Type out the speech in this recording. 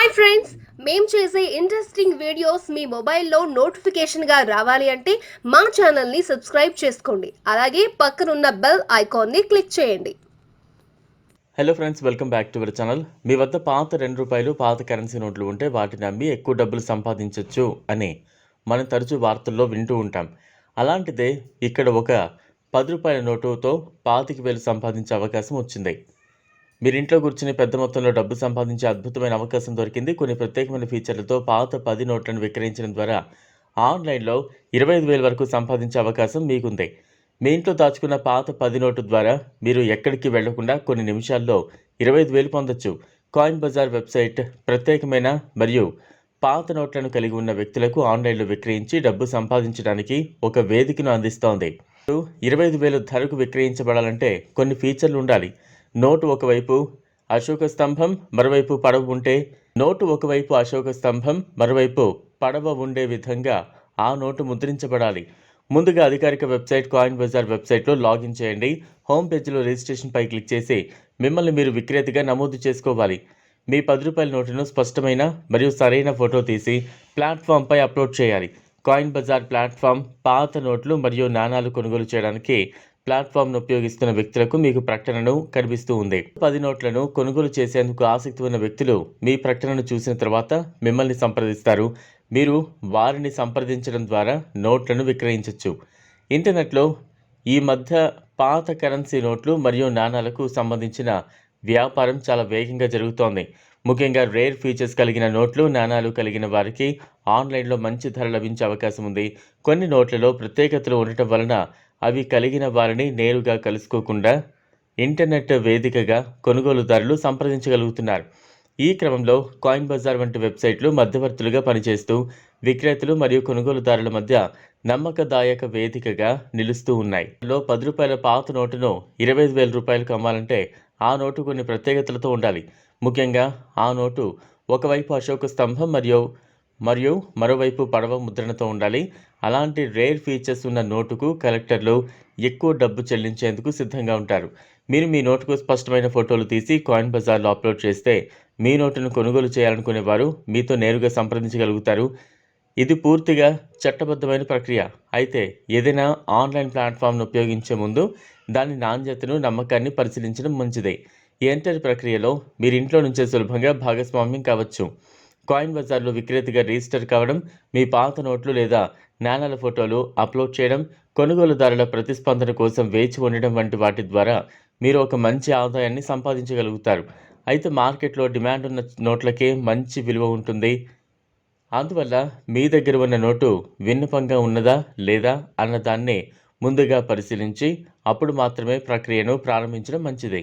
Hi friends మేము చేసే interesting videos మీ మొబైల్లో నోటిఫికేషన్గా రావాలి అంటే మా ఛానల్ని సబ్స్క్రైబ్ చేసుకోండి. అలాగే పక్కనున్న బెల్ ఐకాన్ని క్లిక్ చేయండి. Hello friends welcome back to our channel మీ వద్ద పాత రెండు రూపాయలు పాత కరెన్సీ నోట్లు ఉంటే వాటిని అమ్మి ఎక్కువ డబ్బులు సంపాదించవచ్చు అని మనం తరచూ వార్తల్లో వింటూ ఉంటాం. అలాంటిదే ఇక్కడ ఒక పది రూపాయల నోటుతో పాతికి వేలు సంపాదించే అవకాశం వచ్చింది. మీరు ఇంట్లో కూర్చుని పెద్ద మొత్తంలో డబ్బు సంపాదించే అద్భుతమైన అవకాశం దొరికింది. కొన్ని ప్రత్యేకమైన ఫీచర్లతో పాత పది నోట్లను విక్రయించడం ద్వారా ఆన్లైన్లో ఇరవై ఐదు వేల వరకు సంపాదించే అవకాశం మీకుంది. మీ ఇంట్లో దాచుకున్న పాత పది నోటు ద్వారా మీరు ఎక్కడికి వెళ్ళకుండా కొన్ని నిమిషాల్లో ఇరవై ఐదు వేలు పొందొచ్చు. కాయిన్ బజార్ వెబ్సైట్ ప్రత్యేకమైన మరియు పాత నోట్లను కలిగి ఉన్న వ్యక్తులకు ఆన్లైన్లో విక్రయించి డబ్బు సంపాదించడానికి ఒక వేదికను అందిస్తోంది. ఇరవై ఐదు వేలు ధరకు విక్రయించబడాలంటే కొన్ని ఫీచర్లు ఉండాలి. నోటు ఒకవైపు అశోక స్తంభం మరోవైపు పడవ ఉంటే నోటు ఒకవైపు అశోక స్తంభం మరోవైపు పడవ ఉండే విధంగా ఆ నోటు ముద్రించబడాలి. ముందుగా అధికారిక వెబ్సైట్ కాయిన్ బజార్ వెబ్సైట్లో లాగిన్ చేయండి. హోమ్ పేజీలో రిజిస్ట్రేషన్పై క్లిక్ చేసి మిమ్మల్ని మీరు విక్రేతగా నమోదు చేసుకోవాలి. మీ పది రూపాయల నోటును స్పష్టమైన మరియు సరైన ఫోటో తీసి ప్లాట్ఫామ్పై అప్లోడ్ చేయాలి. కాయిన్ బజార్ ప్లాట్ఫామ్ పాత నోట్లు మరియు నాణాలు కొనుగోలు చేయడానికి ప్లాట్ఫామ్ను ఉపయోగిస్తున్న వ్యక్తులకు మీకు ప్రకటనను కనిపిస్తూ ఉంది. పది నోట్లను కొనుగోలు చేసేందుకు ఆసక్తి ఉన్న వ్యక్తులు మీ ప్రకటనను చూసిన తర్వాత మిమ్మల్ని సంప్రదిస్తారు. మీరు వారిని సంప్రదించడం ద్వారా నోట్లను విక్రయించవచ్చు ఇంటర్నెట్లో ఈ మధ్య పాత కరెన్సీ నోట్లు మరియు నాణాలకు సంబంధించిన వ్యాపారం చాలా వేగంగా జరుగుతోంది. ముఖ్యంగా రేర్ ఫీచర్స్ కలిగిన నోట్లు నాణాలు కలిగిన వారికి ఆన్లైన్లో మంచి ధర లభించే అవకాశం ఉంది. కొన్ని నోట్లలో ప్రత్యేకతలు ఉండటం వలన అవి కలిగిన వారిని నేరుగా కలుసుకోకుండా ఇంటర్నెట్ వేదికగా కొనుగోలుదారులు సంప్రదించగలుగుతున్నారు. ఈ క్రమంలో కాయిన్ బజార్ వంటి వెబ్సైట్లు మధ్యవర్తులుగా పనిచేస్తూ విక్రేతలు మరియు కొనుగోలుదారుల మధ్య నమ్మకదాయక వేదికగా నిలుస్తూ ఉన్నాయి. లో పది రూపాయల పాత నోటును ఇరవై ఐదు వేల రూపాయలకు అమ్మాలంటే ఆ నోటు కొన్ని ప్రత్యేకతలతో ఉండాలి. ముఖ్యంగా ఆ నోటు ఒకవైపు అశోక స్తంభం మరియు మరియు మరోవైపు పడవ ముద్రణతో ఉండాలి. అలాంటి రేర్ ఫీచర్స్ ఉన్న నోటుకు కలెక్టర్లు ఎక్కువ డబ్బు చెల్లించేందుకు సిద్ధంగా ఉంటారు. మీరు మీ నోటుకు స్పష్టమైన ఫోటోలు తీసి కాయిన్ బజార్లో అప్లోడ్ చేస్తే మీ నోటును కొనుగోలు చేయాలనుకునే వారు మీతో నేరుగా సంప్రదించగలుగుతారు. ఇది పూర్తిగా చట్టబద్ధమైన ప్రక్రియ. అయితే ఏదైనా ఆన్లైన్ ప్లాట్ఫామ్ను ఉపయోగించే ముందు దాని నాణ్యతను నమ్మకాన్ని పరిశీలించడం మంచిదే. ఈ ఎంటర్ ప్రక్రియలో మీరు ఇంట్లో నుంచే సులభంగా భాగస్వామ్యం కావచ్చు. కాయిన్ బజార్లో విక్రేతగా రిజిస్టర్ కావడం మీ పాత నోట్లు లేదా నాణాల ఫోటోలు అప్లోడ్ చేయడం కొనుగోలుదారుల ప్రతిస్పందన కోసం వేచి ఉండడం వంటి వాటి ద్వారా మీరు ఒక మంచి ఆదాయాన్ని సంపాదించగలుగుతారు. అయితే మార్కెట్లో డిమాండ్ ఉన్న నోట్లకే మంచి విలువ ఉంటుంది. అందువల్ల మీ దగ్గర ఉన్న నోటు విన్నపంగా ఉన్నదా లేదా అన్నదాన్ని ముందుగా పరిశీలించి అప్పుడు మాత్రమే ప్రక్రియను ప్రారంభించడం మంచిది.